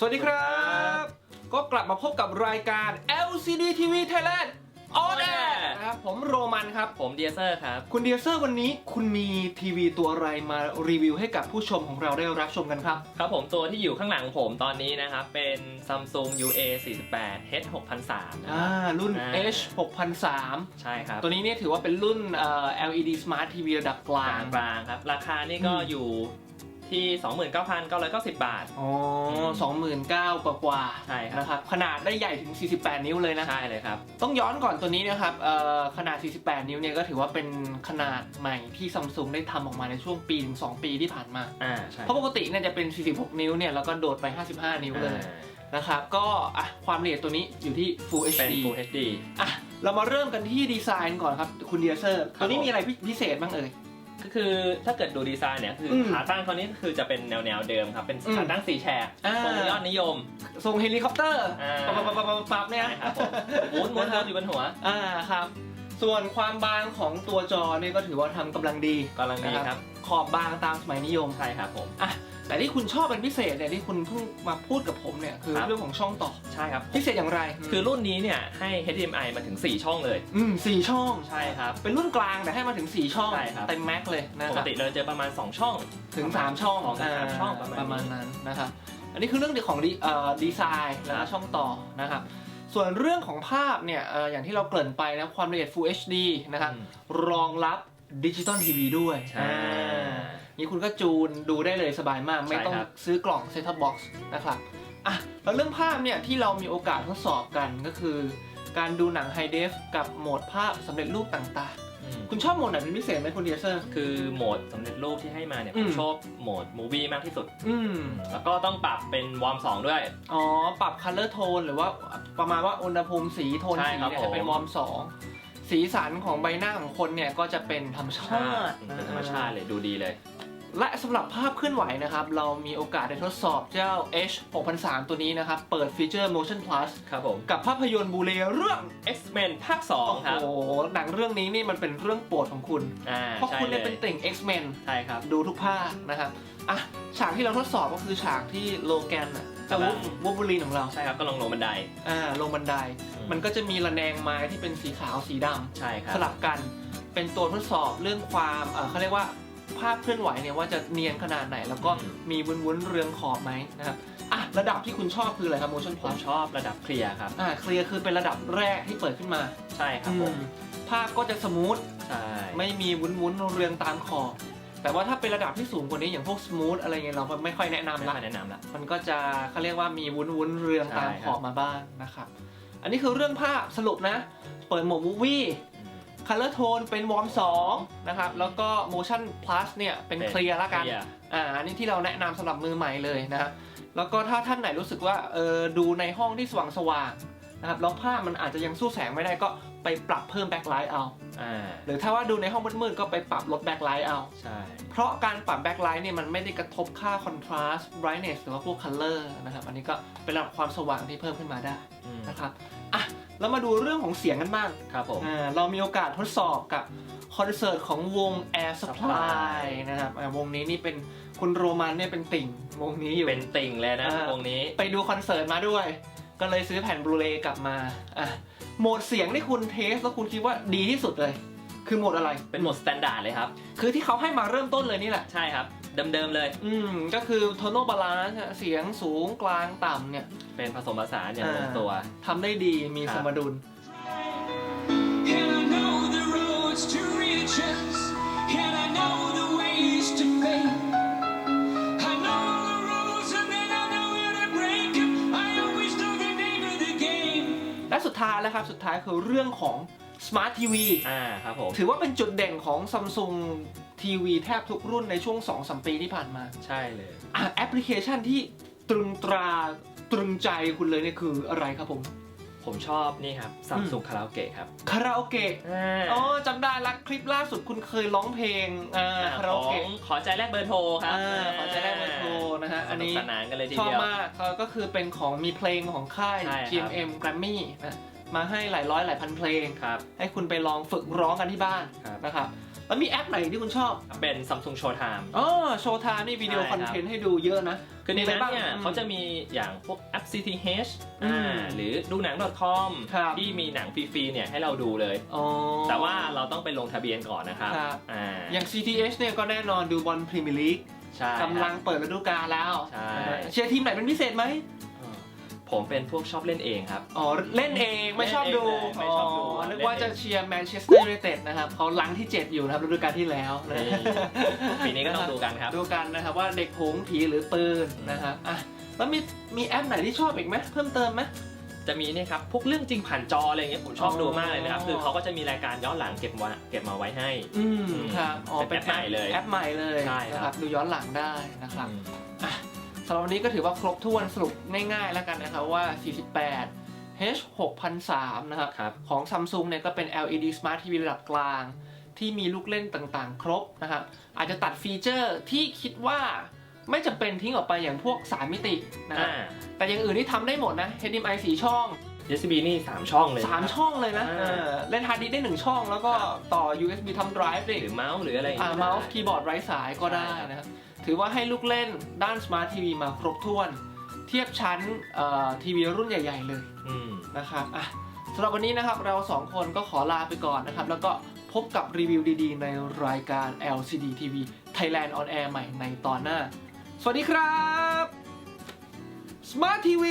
สวัสดีครับ ก็กลับมาพบกับรายการ LCD TV Thailand On Air นะครับผมโรมันครับ ผมเดียเซอร์ครับ คุณเดียเซอร์วันนี้คุณมีทีวีตัวอะไรมารีวิวให้กับผู้ชมของเราได้รับชมกันครับ ครับผมตัวที่อยู่ข้างหลังผมตอนนี้นะครับ เป็น Samsung UA 48 H 6003นะคอ่า รับ รุ่น อ่า H 6003 ใช่ครับตัวนี้เนี่ยถือว่าเป็นรุ่นเอ่อ LED Smart TV ระดับกกลาลาง งกลางครับ ราคานี่ก็อืมอยู่ ที่ 29,990 บาท อ๋อสองหมื่นเก้ากว่ากว่าใช่ครับ นะครับขนาดได้ใหญ่ถึง 48 นิ้วเลยนะ ใช่เลยครับ ต้องย้อนก่อนตัวนี้นะครับเอ่อขนาด 48 นิ้วเนี่ยก็ถือว่าเป็นขนาดใหม่ที่ซัมซุงได้ทำออกมาในช่วงปีถึง2ปีที่ผ่านมา อ่าใช่เพราะปกติเนี่ยจะเป็น 46 นิ้วเนี่ยแล้วก็โดดไป 55 นิ้วเลยอ่านะครับก็อะความละเอียดตัวนี้อยู่ที่ Full เป็น HD Full HD อะเรามาเริ่มกันที่ดีไซน์ก่อนครับคุณเดียเซอร์ครับตัวนี้ผมมีอะไรพิพิเศษบ้างเอ่ย ก็คือถ้าเกิดดูดีไซน์เนี่ยคืออม ขาตั้งเขานี้คือจะเป็นแนวแนวๆเดิมครับ เป็นอืมขาตั้งสี่แฉกอ่าทรงยอดนิยม ทรงเฮลิคอปเตอร์อ่า ปับปับปับปับปับเนี่ยใช่ครับผมหมุนหมุนนะครับอยู่บนหัว อ่าครับ ส่วนความบางของตัวจอเนี่ยก็ถือว่าทำกำลังดีกำลังดีครับขอบบางตามสมัยนิยม ใช่ครับผม อะ แต่ที่คุณชอบเป็นพิเศษเนี่ยที่คุณเพิ่งมาพูดกับผมเนี่ยคือครับ เรื่องของช่องต่อ ใช่ครับ พิเศษอย่างไรคือรุ่นนี้เนี่ยให้ HDMI มาถึง 4 ช่องเลย อืมสี่ช่อง ใช่ครับ เป็นรุ่นกลางแต่ให้มาถึง 4 ช่องใช่ครับ เต็มแม็กเลยนะปคกรับติเราเจอประมาณ 2 ช่อง ถึง 3 ช่องสองถึงสามช่องประมาณประมาณนั้นนะครับอันนี้คือเรื่องของดีเอ่อดีไซน์แล้วครัก็บช่องต่อนะครับ ส่วนเรื่องของภาพเนี่ยเอ่ออย่างที่เราเกริ่นไปนะความละเอียด Full HD นะครับอืมรองรับดิจิตอลทีวีด้วยใช่อ่านี่คุณก็จูนดูได้เลยสบายมาก ไม่ต้องใช่ครับซื้ซื้อกล่อง Set Top Box นะครับอะแล้วเรื่องภาพเนี่ยที่เรามีโอกาสทดสอบกันก็คือ การดูหนัง High Def กับโหมดภาพสำเร็จรูปต่างอืมๆ คุณชอบโหมดไหนเป็นพิเศษไหมคุณเดียเซอร์ คือโหมดสำเร็จรูปที่ให้มาเนี่ยอืผมมชอบโหมดมูวี่มากที่สุด อืม แล้วก็ต้องปรับเป็นวอร์ม2ด้วย อ๋อ ปรับ Color Tone หรือว่าประมาณว่าอุณหภูมิสีโทนใช่สีครับเนี่ยให้เป็นผม วอร์มสองสีสันของใบหน้าของคนเนี่ยก็จะเป็นธรรมชาติเป็นธรรมชาติเลยดูดีเลย และสำหรับภาพเคลื่อนไหวนะครับ เรามีโอกาสได้ทดสอบเจ้า H 6003ตัวนี้นะครับ เปิดฟีเจอร์ Motion Plus ครับผม กับภาพยนตร์บูเลเรื่อง X-Men ภาคโอ้2ครับโห หนังเรื่องนี้นี่มันเป็นเรื่องโปรดของคุณ อ่าเพราะใช่คุณเลเนี่ยยเป็นติ่ง X-Men ใช่ครับ ดูทุกภาคนะครับ อะ ฉากที่เราทดสอบก็คือฉากที่โลแกนอะเจ้าครับวูบูลีนของเรา ใช่ครับก็ลงลงบันได อ่า ลงบันได อืม มันก็จะมีระแนงไม้ที่เป็นสีขาวสีดำ ใช่ครับ สลับกันเป็นตัวทดสอบเรื่องความเอ่อเขาเรียกว่า ภาพเคลื่อนไหวเนี่ยว่าจะเนียนขนาดไหน แล้วก็มีวุ้นๆเรืองขอบไหมนะครับอะระดับที่คุณชอบคืออะไรครับ motion ผม plus ชอบระดับเคลียร์ครับ อ่าเคลียร์คือเป็นระดับแรกที่เปิดขึ้นมาใช่ครับผมอืมภาพก็จะสมูทใช่ไม่มีวุ้นๆเรืองตามขอบแต่ว่าถ้าเป็นระดับที่สูงกว่านี้อย่างพวกสมูทอะไรเงี้ยเราไม่ค่อยแนะนำไม่ละค่อยแนะนำละ มันก็จะเขาเรียกว่ามีวุ้นวุ้นๆเรืองตามใช่ขครับ อบมาบ้างนะครับ อันนี้คือเรื่องภาพสรุปนะ เปิดโหมดมูวี่ Color Tone เป็นวอร์ม2นะครับ แล้วก็ Motion Plus เนี่ย เป็นเคลียร์ละกันเคลียร์อ่าอันนี้ที่เราแนะนำสำหรับมือใหม่เลยนะครับแล้วก็ถ้าท่านไหนรู้สึกว่าเออดูในห้องที่สว่างสว่างๆนะครับแล้วภาพมันอาจจะยังสู้แสงไม่ได้ก็ไปปรับเพิ่มแบ็คไลท์เอา อ่าหรือถ้าว่าดูในห้องมืดๆก็ไปปรับลดแบ็คไลท์เอา ใช่ เพราะการปรับแบ็คไลท์เนี่ยมันไม่ได้กระทบค่าคอนทราสต์ brightness หรือว่าพวก color นะครับ อันนี้ก็เป็นระดับความสว่างที่เพิ่มขึ้นมาได้อืม นะครับ อะ แล้วมาดูเรื่องของเสียงกันบ้างครับผมอ่าเรามีโอกาสทดสอบกับคอนเสิร์ตของวง Air Supply นะครับอ่าวงนี้นี่เป็นคุณโรมันเนี่ยเป็นติ่งวงนี้อยู่ เป็นติ่งเลยนะอ่า วงนี้ ไปดูคอนเสิร์ตมาด้วย ก็เลยซื้อแผ่นบลูเรย์กลับมาอะโหมดเสียงที่คุณเทสแล้วคุณคิดว่าดีที่สุดเลย คือโหมดอะไร เป็นโหมดสแตนดาร์ดเลยครับ คือที่เขาให้มาเริ่มต้นเลยนี่แหละ ใช่ครับ เดิมๆเลย อืมก็คือโทโนบาลานซ์เสียงสูงกลางต่ำเนี่ยเป็นผสมผสานอย่างอ่าลงตัว ทำได้ดีมีครับสมดุล And I know the roads to riches, and I know the ways to fame. I know the rules, and then I know where to break 'em. I always know the name of the game. และสุดท้ายแล้วครับ สุดท้ายคือเรื่องของ Smart TV อ่าครับผม ถือว่าเป็นจุดเด่นของ Samsung TV แทบทุกรุ่นในช่วง2-3ปีที่ผ่านมา ใช่เลย อะแอปพลิเคชันที่ตรึงตราตรึงใจคุณเลยเนี่ยคืออะไรครับผม ผมชอบนี่ครับซัมซุงคาราโอเกะครับคาราโอเกะอ๋อจำได้ละคลิปล่าสุดคุณเคยร้องเพลงอ่าคาราโอขเกะองขอใจแรกเบอร์โทรครับอ่าขอใจแรกเบอร์โทรนะฮะอันนี้สนุกสนานกันเลยทีชอบเดียวมากเออก็คือเป็นของมีเพลงของค่ายใช่ครับ GMM Grammy นะมาให้หลายร้อยหลายพันเพลงครับให้คุณไปลองฝึกร้องกันที่บ้านครับนะครับ แล้วมีแอปไหนที่คุณชอบเป็น Samsung Showtime อ๋อโชว์ทานี่วิดีโอใช่คอนเทนต์ให้ดูเยอะนะคือในนั้นมีอะไรบ้างเนี่ยอืม เขาจะมีอย่างพวกแอป CTH อืมอ่าหรือดูหนัง .com ครับ ที่มีหนังฟรีๆเนี่ยให้เราดูเลย อ๋อ แต่ว่าเราต้องไปลงทะเบียนก่อนนะครับครับ อ่าอย่าง CTH เนี่ยก็แน่นอนดูบอลพรีเมียร์ลีกใช่ กำลังเปิดฤดูกาลแล้ว ใช่ เชียร์ทีมไหนเป็นพิเศษไหมเออ ผมเป็นพวกชอบเล่นเองครับ อ๋อ เล่นเองไม่ชอบดูเล่นเองเลยไม่ชอบดูนึกเล่นเองว่าจะเชียร์แมนเชสเตอร์ยูไนเต็ดนะครับเขาลังที่ 7 อยู่นะครับฤดูกาลที่แล้วนะนี่ปีนี้ก็ต้องดูกันครับ ดูกันนะครับว่าเด็กหงส์ผีหรือปืนนะครับอะแล้วมีมีแอปไหนที่ชอบอีกไหมเพิ่มเติมไหมจะมีเนี่ยครับพวกเรื่องจริงผ่านจออะไรเงี้ยผมชอบอ๋อดูมากเลยนะครับ คือเขาก็จะมีรายการย้อนหลังเก็บมาเก็บมาไว้ให้ อืมครับอ๋อเป็เป็นนแอปใหม่เลยแอปใหม่เลยใช่ครับนะครับดูย้อนหลังได้นะครับอืมอะ สำหรับวันนี้ก็ถือว่าครบถ้วนสรุปง่ายๆแล้วกันนะครับว่า 48 H 6003นะครับครับของ Samsung เนี่ยก็เป็น LED Smart TV ระดับกลาง ที่มีลูกเล่นต่างๆ ครบนะครับอาจจะตัดฟีเจอร์ที่คิดว่าไม่จำเป็นทิ้งออกไปอย่างพวก 3 มิตินะครับอ่าแต่อย่างอื่นที่ทำได้หมดนะ HDMI 4 ช่อง USB นี่ 3 ช่องเลยนะ3ช่องเลยนะอ่าเออเล่นฮาร์ดดิสก์ได้1ช่องแล้วก็ครับต่อ USB Thumb Drive ได้หรือเมาส์หรืออะไรอย่งอ่างี้เมาส์ได้คีย์บอร์ดไร้สายก็ได้ใช่ครับนะครับถือว่าให้ลูกเล่นด้าน Smart TV มาครบถ้วน เทียบชั้นเอ่อทีวีรุ่นใหญ่ ๆ เลย อืม นะครับอะสำหรับวันนี้นะครับเราสองคนก็ขอลาไปก่อนนะครับ แล้วก็พบกับรีวิวดีๆ ในรายการ LCD TV Thailand on Air ใหม่ในตอนหน้า สวัสดีครับ Smart TV